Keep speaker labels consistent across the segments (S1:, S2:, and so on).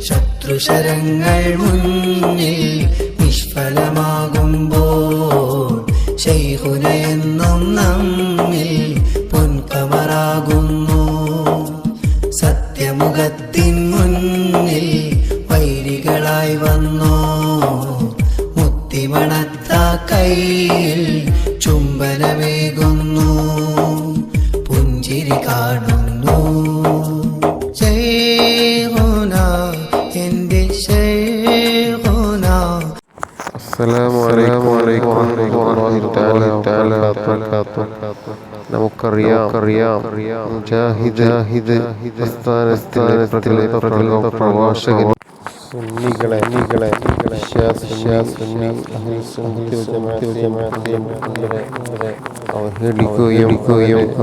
S1: ശത്രുശരങ്ങൾ മുന്നിൽ നിഷ്ഫലമാകുമ്പോൾ ശൈഹുനയെന്നും നമ്മിൽ പൊൻകമറാകുന്നു. സത്യമുഖത്തിൻ മുന്നിൽ വൈരികളായി വന്നു. മുത്തിമണത്ത കയ്യിൽ ചുംബനമേകുന്നു. പുഞ്ചിരി കാണുന്നു.
S2: നമുക്കറിയാം അറിയാം പ്രഭാഷകൻ. സുന്നികളെ സുന്നികളെ സുന്നി അഹ്ലു സുന്നത്തി വൽ ജമാഅത്തിലെ അവഹേളിക്കുകയും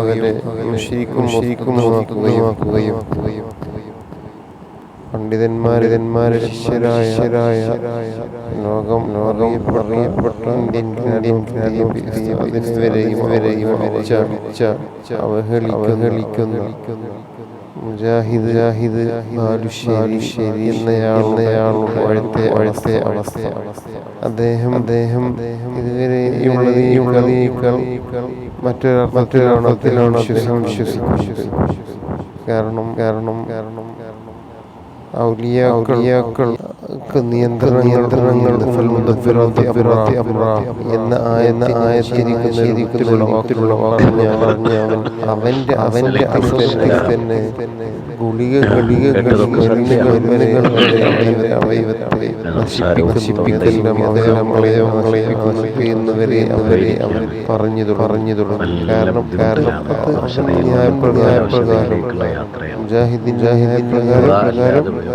S2: അവരെ മുശ്രിക്കും മുശ്രിക്കുമാക്കുകയും പണ്ഡിതന്മാരിതന്മാരെ ശിഷ്യരായ ലോകം ലോകം അറിയപ്പെട്ട അവഹേളിക്കുന്ന മുജാഹിദ് ജാഹിദ് ബാലുശ്ശേരി എന്നയാളുടെ അഴുത്തെ അഴുത്തെ അവസ്ഥ. അദ്ദേഹം അദ്ദേഹം ഇതുവരെയുള്ളതിനേക്കാൾ വിശ്വസിക്കും കാരണം കാരണം കാരണം ഔലിയാക്കൾക്ക് നിയന്ത്രണ നിയന്ത്രണങ്ങൾ എന്ന ആയത്തിരിക്കുന്ന അവന്റെ അവന്റെ തന്നെ ഗുളിക ഗുളിക എന്നവരെ അവരെ അവർ പറഞ്ഞു പറഞ്ഞു തുടങ്ങി. കാരണം കാരണം ന്യായപ്രകാരം ജാഹിദിൻ പ്രകാരം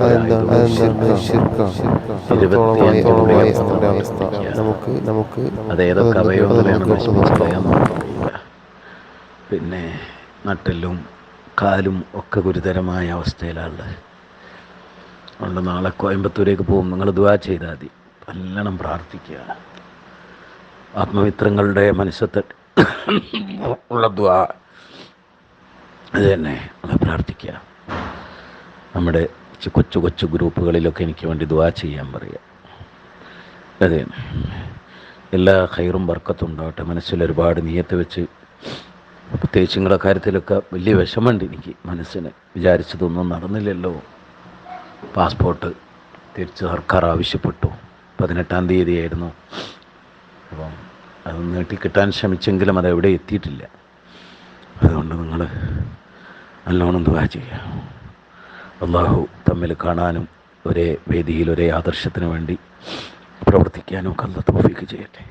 S2: അതെന്താണ് അതെന്താണ് അവസ്ഥ. നമുക്ക് നമുക്ക്
S3: പിന്നെ നട്ടെല്ലും കാലും ഒക്കെ ഗുരുതരമായ അവസ്ഥയിലാണ് അതുകൊണ്ട് നാളെ കോയമ്പത്തൂരേക്ക് പോകും നിങ്ങൾ ദുവാ ചെയ്താൽ മതി. നല്ലോണം പ്രാർത്ഥിക്കുക. ആത്മമിത്രങ്ങളുടെ മനസ്സത്ത് ഉള്ള ദ്വാ അത് തന്നെ പ്രാർത്ഥിക്കുക. നമ്മുടെ കൊച്ചു കൊച്ചു ഗ്രൂപ്പുകളിലൊക്കെ എനിക്ക് വേണ്ടി ദ്വാ ചെയ്യാൻ പറയുക. അതെ എല്ലാ ഹൈറും വർക്കത്തും ഉണ്ടാവട്ടെ. മനസ്സിൽ ഒരുപാട് നീയത്ത് വെച്ച് പ്രത്യേകിച്ച് നിങ്ങളുടെ കാര്യത്തിലൊക്കെ വലിയ വിഷമമുണ്ട് എനിക്ക് മനസ്സിന്. വിചാരിച്ചതൊന്നും നടന്നില്ലല്ലോ. പാസ്പോർട്ട് തിരിച്ച് സർക്കാർ ആവശ്യപ്പെട്ടു. പതിനെട്ടാം തീയതിയായിരുന്നു. അപ്പം അത് നീട്ടിക്കിട്ടാൻ ശ്രമിച്ചെങ്കിലും അത് എവിടെ എത്തിയിട്ടില്ല. അതുകൊണ്ട് നിങ്ങൾ നല്ലോണം ദുവാ ചെയ്യുക. അള്ളാഹു തമ്മിൽ കാണാനും ഒരേ വേദിയിൽ ഒരേ ആദർശത്തിന് വേണ്ടി പ്രവർത്തിക്കാനും കല്ല തോഫിക്ക് ചെയ്യട്ടെ.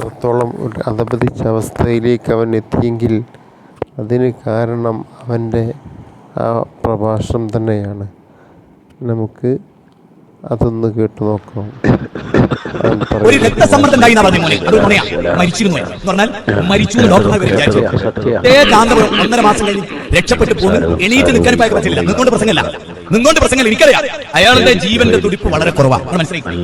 S2: എത്രത്തോളം ഒരു അധപതിച്ച അവസ്ഥയിലേക്ക് അവൻ എത്തിയെങ്കിൽ അതിന് കാരണം അവന്റെ ആ പ്രഭാഷണം തന്നെയാണ്. നമുക്ക് അതൊന്ന് കേട്ടു നോക്കാം.
S4: ഒരു
S2: പറയുന്നത്
S4: രക്തസമ്മർദ്ദം ഉണ്ടായി എന്നാ പറഞ്ഞു മോനെ? അത് നുണയാ മരിച്ചിരുന്നു എന്ന് പറഞ്ഞാൽ മരിച്ചു വിചാരിച്ചു. ഒന്നര മാസം കഴിഞ്ഞ് രക്ഷപ്പെട്ടു പോകുന്നു എണീറ്റ് നിൽക്കാൻ പറ്റില്ല. നിന്നുകൊണ്ട് പ്രസംഗമല്ല നിന്നുകൊണ്ട് പ്രസംഗം എനിക്കറിയാം അയാളുടെ ജീവന്റെ തുടിപ്പ് വളരെ കുറവാണ്
S3: മനസ്സിലാക്കി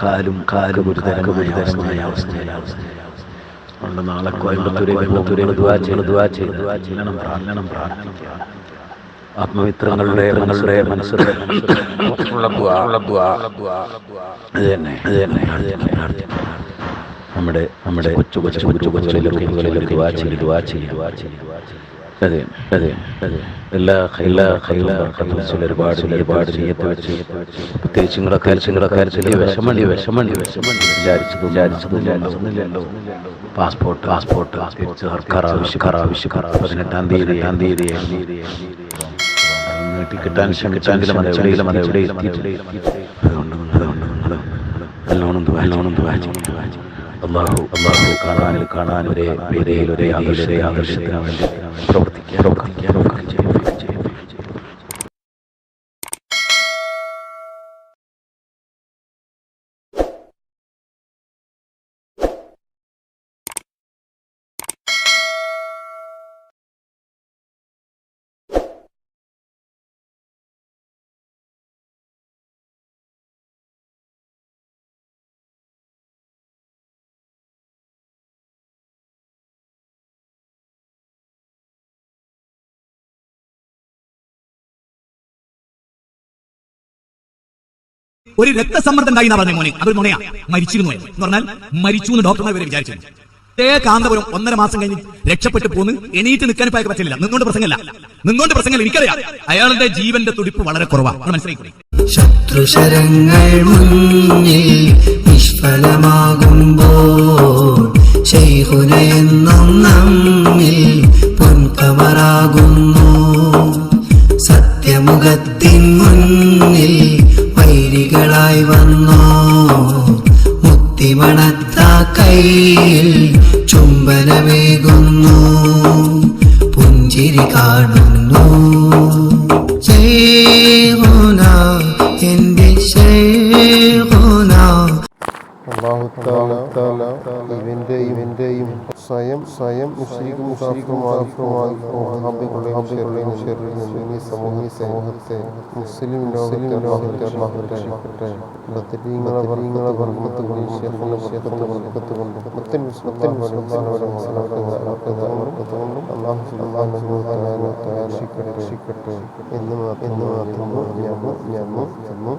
S3: കാലും കാലും ഗുരുതരം ഗുരുതരമായ അവസ്ഥയിലാണ് അതുകൊണ്ട് നാളെ ദുവാ ദുവാ ദുവാ ചെയ്യണം പ്രാർത്ഥനം ആത്മമിത്രങ്ങളുടെ നിങ്ങളുടെ മനസ്സിലെ ഉള്ള ദുആ, ദുആ, അത് തന്നെ അത് തന്നെ അത് തന്നെ പ്രാർത്ഥിക്കുക നമ്മുടെ നമ്മുടെ കൊച്ചു കൊച്ചു കൊച്ചു കൊച്ചുകളിലൊക്കെ ദുവാ ചെയ്ത് ദുവാ ചെയ്ത് ദുവാ ചെയ്ത് അതെ അതെ അതെ. എല്ലാ എല്ലാ കൈവശം ഒരുപാട് ഒരുപാട് ചെയ്യത്ത് വെച്ച് പ്രത്യേകിച്ച് നിങ്ങളുടെ കാര്യത്തിൽ നിങ്ങളുടെ കാര്യത്തിൽ വിഷമണി വിഷമണി വിഷമണി വിചാരിച്ചത് വിചാരിച്ചത് വിചാരിച്ചതില്ലല്ലോ പാസ്പോർട്ട് പാസ്പോർട്ട് പാസ്പോർട്ട് സർക്കാർ ആവശ്യക്കാർ ആവശ്യക്കാർ പതിനെട്ടാം തീയതി എട്ടാം തീയതി. നീട്ടി കിട്ടാൻ ശ്രമിച്ചെങ്കിലും അത് എവിടെയെങ്കിലും അത് എവിടെ എത്തിയിട്ടില്ല. അതുകൊണ്ട് അതുകൊണ്ട് നല്ലോണം ചെയ്യും അള്ളാഹു അള്ളാഹു കാണാൻ കാണാൻ ഒരേ ഒരേ ആകർഷ ആകർഷത്തിന് വേണ്ടി പ്രവർത്തിക്കുക പ്രവർത്തിക്കുക
S4: ഒരു രക്തസമ്മർദ്ദം ഉണ്ടായി പറഞ്ഞു മോനെ. അതൊരു നുണയാ. മരിച്ചിരുന്നു എന്ന് പറഞ്ഞാൽ മരിച്ചു എന്ന് ഡോക്ടർമാർ വരെ വിചാരിച്ചു. കാന്തപുരം ഒന്നര മാസം കഴിഞ്ഞ് രക്ഷപ്പെട്ടു പോന്ന് എണീറ്റ് നിൽക്കാൻ ഇപ്പൊ പറ്റില്ല. നിന്നുകൊണ്ട് പ്രസംഗമല്ല. നിന്നുകൊണ്ട് പ്രസംഗമല്ല എനിക്കറിയാം. അയാളുടെ ജീവന്റെ തുടിപ്പ് വളരെ കുറവാണ് മനസ്സിലാക്കി
S1: ശത്രുശരങ്ങൾ മുന്നിൽ നിഷ്ഫലമാകുമ്പോൾ മുത്തിമണത്ത കയ്യിൽ ചുംബനമേകുന്നു. പുഞ്ചിരി കാണുന്നു. ശൈമുന എന്റെ ശൈഖുന
S2: അള്ളാഹു താല താല ഇവന്റെ ഇവന്റെയും സ്വയം സ്വയം മുസ്ലിം മുസ്ലിങ്ങളുടെയും ഷെറിൽ നിന്ന് ഈ സമൂഹ സമൂഹത്തെ മുസ്ലിം ലോകത്തെ അള്ളാഹു രക്ഷിക്കട്ടെ ബദരീങ്ങളെ വർഗങ്ങളെ വർഗത്ത് കൊണ്ട് ഷെറിനെ വർഗത്ത് വർഗത്ത് കൊണ്ട് മുത്തൻ മുത്തൻ വർഗത്തുകൊണ്ടും അള്ളാഹു രക്ഷിക്കട്ടെ രക്ഷിക്കട്ടെ എന്ന് മാത്രം ഞമ്മ ഞമ്മ ഞമ്മ